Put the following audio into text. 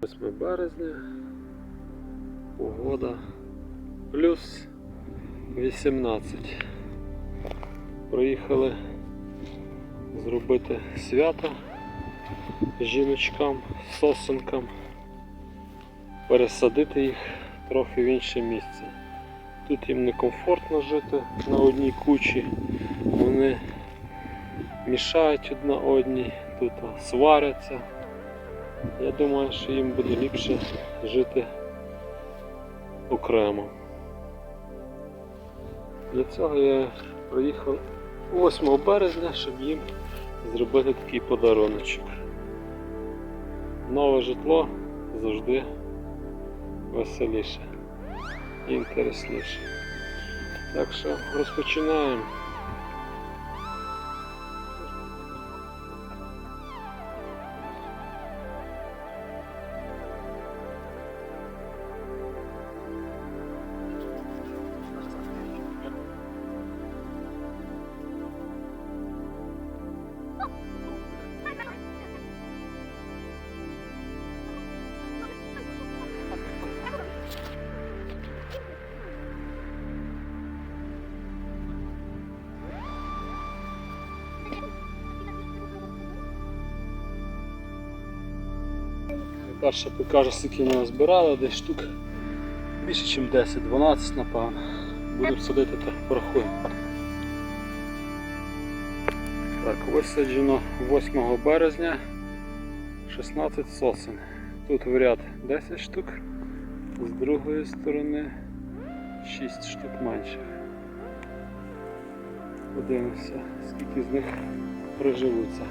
8 березня, погода плюс 18. Приїхали зробити свято жіночкам, сосенкам, пересадити їх трохи в інше місце. Тут їм некомфортно жити на одній кучі, вони мішають одна одній, тут сваряться. Я думаю, що їм буде ліпше жити окремо. Для цього я приїхав 8 березня, щоб їм зробити такий подаруночок. Нове житло завжди веселіше і інтересніше. Так що розпочинаємо. Перше покаже, скільки ми назбирали, десь штук більше, ніж 10-12, напевно. Будемо садити та порахуємо. Так, висаджено 8 березня 16 сосен. Тут в ряд 10 штук, з другої сторони 6 штук менших. Подивимося, скільки з них приживуться.